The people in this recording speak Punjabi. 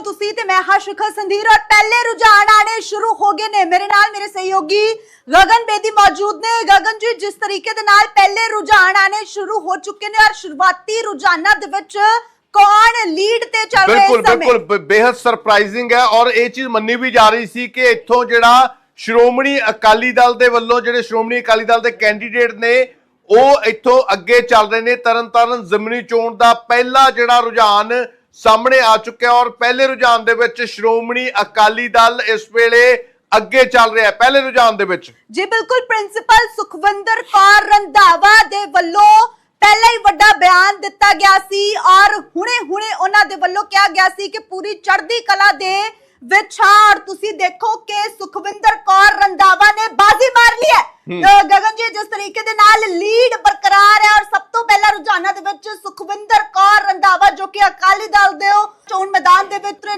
ਹੋ ਤੁਸੀਂ ਤੇ ਮੈਂ ਹਾਂ ਸ਼ਿਖਰ ਸੰਧੀਰ ਔਰ ਪਹਿਲੇ ਰੁਝਾਨ ਆਣੇ ਸ਼ੁਰੂ ਹੋ ਗਏ ਨੇ। ਮੇਰੇ ਨਾਲ ਮੇਰੇ ਸਹਿਯੋਗੀ ਗਗਨ ਬੇਦੀ ਮੌਜੂਦ ਨੇ। ਗਗਨ ਜੀ ਜਿਸ ਤਰੀਕੇ ਦੇ ਨਾਲ ਪਹਿਲੇ ਰੁਝਾਨ ਆਣੇ ਸ਼ੁਰੂ ਹੋ ਚੁੱਕੇ ਨੇ ਔਰ ਸ਼ੁਰੂਆਤੀ ਰੁਝਾਨਾਂ ਦੇ ਵਿੱਚ ਕੌਣ ਲੀਡ ਤੇ ਚੱਲ ਰਿਹਾ ਬਿਲਕੁਲ ਇਸ ਸਮੇਂ? ਬਿਲਕੁਲ। ਬ- ਬੇहद ਸਰਪ੍ਰਾਈਜ਼ਿੰਗ ਹੈ ਔਰ ਇਹ ਚੀਜ਼ ਮੰਨੀ ਵੀ ਜਾ ਰਹੀ ਸੀ ਕਿ ਇੱਥੋਂ ਜਿਹੜਾ ਸ਼੍ਰੋਮਣੀ ਅਕਾਲੀ ਦਲ ਦੇ ਵੱਲੋਂ ਜਿਹੜੇ ਸ਼੍ਰੋਮਣੀ ਅਕਾਲੀ ਦਲ ਦੇ ਕੈਂਡੀਡੇਟ ਨੇ ਉਹ ਇੱਥੋਂ ਅੱਗੇ ਚੱਲ ਰਹੇ ਨੇ। ਤਰਨਤਾਰਨ ਜ਼ਮਨੀ ਚੋਣ ਦਾ ਪਹਿਲਾ ਜਿਹੜਾ ਰੁਝਾਨ ਸਾਹਮਣੇ ਆ ਚੁੱਕਿਆ ਔਰ ਪਹਿਲੇ ਰੁਝਾਨ ਦੇ ਵਿੱਚ ਸ਼੍ਰੋਮਣੀ ਅਕਾਲੀ ਦਲ ਇਸ ਵੇਲੇ ਅੱਗੇ ਚੱਲ ਰਿਹਾ ਹੈ। ਪਹਿਲੇ ਰੁਝਾਨ ਦੇ ਵਿੱਚ। ਜੀ ਬਿਲਕੁਲ ਪ੍ਰਿੰਸੀਪਲ ਸੁਖਵਿੰਦਰ ਕੌਰ ਰੰਧਾਵਾ ਦੇ ਵੱਲੋਂ ਪਹਿਲਾਂ ਹੀ ਵੱਡਾ ਬਿਆਨ ਦਿੱਤਾ ਗਿਆ ਸੀ ਔਰ ਹੁਣੇ-ਹੁਣੇ ਉਹਨਾਂ ਦੇ ਵੱਲੋਂ ਕਿਹਾ ਗਿਆ ਸੀ ਕਿ ਪੂਰੀ ਚੜ੍ਹਦੀ ਕਲਾ ਦੇ ਵਿੱਚ ਹਾਂ ਔਰ ਤੁਸੀਂ ਦੇਖੋ ਕਿ ਸੁਖਵਿੰਦਰ ਕੌਰ ਰੰਧਾਵਾ ਨੇ ਬਾਜ਼ੀ ਮਾਰ ਲਈ ਹੈ। ਗਗਨ ਜੀ ਜਿਸ ਤਰੀਕੇ ਦੇ ਨਾਲ ਲੀਡ ਬਰਕਰਾਰ ਹੈ ਔਰ ਸਭ ਤੋਂ ਪਹਿਲਾਂ ਰੁਝਾਨਾਂ ਦੇ ਵਿੱਚ ਸੁਖਵਿੰਦਰ ਕਿ ਅਕਾਲੀ ਦਲ ਦੇ ਉਹ ਚੋਣ ਮੈਦਾਨ ਦੇ ਵਿੱਚ ਉਤਰੇ